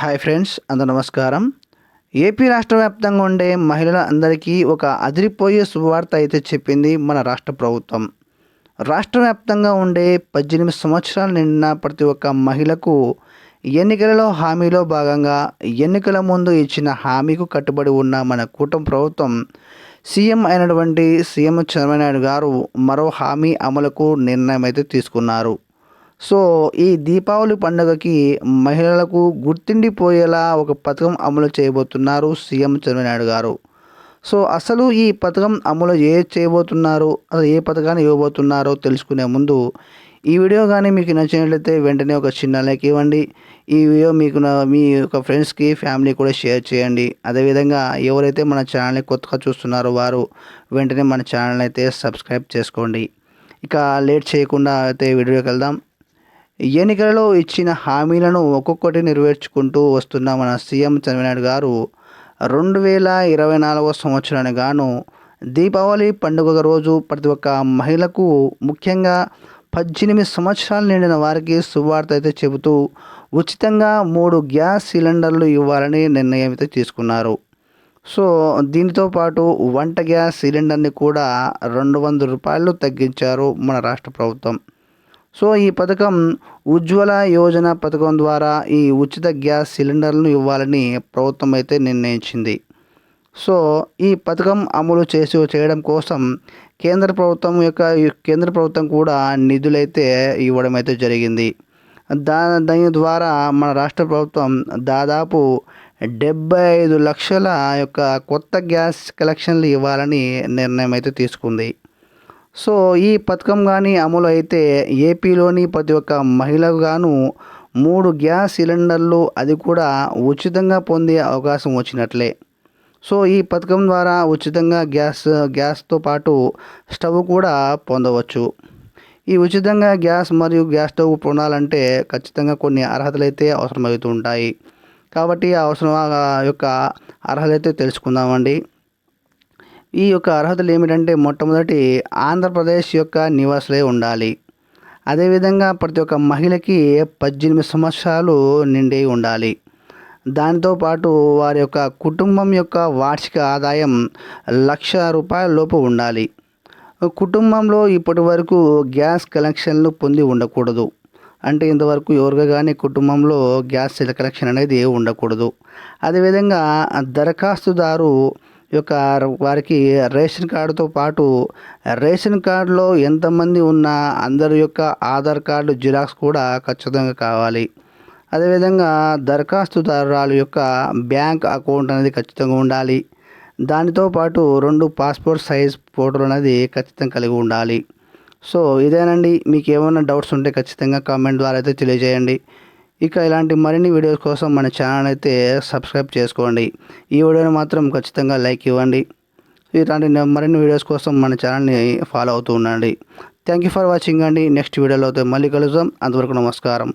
Hi friends అందరు నమస్కారం. AP రాష్ట్ర వ్యాప్తంగా ఉండే మహిళల అందరికీ ఒక అదిరిపోయే శుభవార్త అయితే చెప్పింది మన రాష్ట్ర ప్రభుత్వం. రాష్ట్ర వ్యాప్తంగా ఉండే పద్దెనిమిది సంవత్సరాలు నిండిన ప్రతి ఒక్క మహిళకు ఎన్నికలలో హామీలో భాగంగా ఎన్నికల ముందు ఇచ్చిన హామీకు కట్టుబడి ఉన్న మన కూటమి ప్రభుత్వం సీఎం అయినటువంటి సీఎం చంద్రబాబు నాయుడు గారు మరో హామీ అమలుకు నిర్ణయం అయితే తీసుకున్నారు. సో ఈ దీపావళి పండుగకి మహిళలకు గుర్తుండిపోయేలా ఒక పథకం అమలు చేయబోతున్నారు సీఎం చంద్రబాబు గారు. సో అసలు ఈ పథకం అమలు ఏ చేయబోతున్నారు అసలు ఏ పథకాన్ని ఇవ్వబోతున్నారో తెలుసుకునే ముందు ఈ వీడియో కానీ మీకు నచ్చినట్లయితే వెంటనే ఒక చిన్న లైక్ ఇవ్వండి. ఈ వీడియో మీకు నా- మీ యొక్క ఫ్రెండ్స్కి ఫ్యామిలీ కూడా షేర్ చేయండి. అదేవిధంగా ఎవరైతే మన ఛానల్ని కొత్తగా చూస్తున్నారో వారు వెంటనే మన ఛానల్ అయితే సబ్స్క్రైబ్ చేసుకోండి. ఇక లేట్ చేయకుండా అయితే వీడియోకి వెళ్దాం. ఎన్నికలలో ఇచ్చిన హామీలను ఒక్కొక్కటి నెరవేర్చుకుంటూ వస్తున్న మన సీఎం చంద్రబాబు గారు. రెండు వేల ఇరవై నాలుగవ సంవత్సరానికి గాను దీపావళి పండుగ రోజు ప్రతి ఒక్క మహిళకు ముఖ్యంగా పద్దెనిమిది సంవత్సరాలు నిండిన వారికి శుభవార్త అయితే చెబుతూ ఉచితంగా మూడు గ్యాస్ సిలిండర్లు ఇవ్వాలని నిర్ణయం అయితే తీసుకున్నారు. సో దీనితో పాటు వంట గ్యాస్ సిలిండర్ని కూడా రెండు వందల రూపాయలు తగ్గించారు మన రాష్ట్ర ప్రభుత్వం. సో ఈ పథకం ఉజ్వల యోజన పథకం ద్వారా ఈ ఉచిత గ్యాస్ సిలిండర్లను ఇవ్వాలని ప్రభుత్వం అయితే నిర్ణయించింది. సో ఈ పథకం అమలు చేసి చేయడం కోసం కేంద్ర ప్రభుత్వం యొక్క కేంద్ర ప్రభుత్వం కూడా నిధులైతే ఇవ్వడం అయితే జరిగింది. దా దాని ద్వారా మన రాష్ట్ర ప్రభుత్వం దాదాపు డెబ్బై ఐదు లక్షల యొక్క కొత్త గ్యాస్ కలెక్షన్లు ఇవ్వాలని నిర్ణయం అయితే తీసుకుంది. సో ఈ పథకం కానీ అమలు అయితే ఏపీలోని ప్రతి ఒక్క మహిళకు గాను మూడు గ్యాస్ సిలిండర్లు అది కూడా ఉచితంగా పొందే అవకాశం వచ్చినట్లే. సో ఈ పథకం ద్వారా ఉచితంగా గ్యాస్ గ్యాస్తో పాటు స్టవ్ కూడా పొందవచ్చు. ఈ ఉచితంగా గ్యాస్ మరియు గ్యాస్ స్టవ్ పొందాలంటే ఖచ్చితంగా కొన్ని అర్హతలు అయితే అవసరమవుతూ ఉంటాయి కాబట్టి ఆ అవసరం యొక్క అర్హతలు అయితే తెలుసుకుందామండి. ఈ యొక్క అర్హతలు ఏమిటంటే మొట్టమొదటి ఆంధ్రప్రదేశ్ యొక్క నివాసులే ఉండాలి. అదేవిధంగా ప్రతి ఒక్క మహిళకి పద్దెనిమిది సంవత్సరాలు నిండి ఉండాలి. దానితో పాటు వారి యొక్క కుటుంబం యొక్క వార్షిక ఆదాయం లక్ష రూపాయల లోపు ఉండాలి. కుటుంబంలో ఇప్పటి వరకు గ్యాస్ కనెక్షన్లు పొంది ఉండకూడదు. అంటే ఇంతవరకు ఎవరుగా కానీ కుటుంబంలో గ్యాస్ కనెక్షన్ అనేది ఉండకూడదు. అదేవిధంగా దరఖాస్తుదారు యొక్క వారికి రేషన్ కార్డుతో పాటు రేషన్ కార్డులో ఎంతమంది ఉన్నా అందరి యొక్క ఆధార్ కార్డు జిరాక్స్ కూడా ఖచ్చితంగా కావాలి. అదేవిధంగా దరఖాస్తుదారురాలు యొక్క బ్యాంక్ అకౌంట్ అనేది ఖచ్చితంగా ఉండాలి. దానితో పాటు రెండు పాస్పోర్ట్ సైజ్ ఫోటోలు అనేది ఖచ్చితంగా కలిగి ఉండాలి. సో ఇదేనండి. మీకు ఏమైనా డౌట్స్ ఉంటే ఖచ్చితంగా కామెంట్ ద్వారా అయితే తెలియజేయండి. ఇక ఇలాంటి మరిన్ని వీడియోస్ కోసం మన ఛానల్ అయితే సబ్స్క్రైబ్ చేసుకోండి. ఈ వీడియోని మాత్రం ఖచ్చితంగా లైక్ ఇవ్వండి. ఇలాంటి మరిన్ని వీడియోస్ కోసం మన ఛానల్ని ఫాలో అవుతూ ఉండండి. థ్యాంక్ యూ ఫర్ వాచింగ్ అండి. నెక్స్ట్ వీడియోలో అయితే మళ్ళీ కలుద్దాం. అంతవరకు నమస్కారం.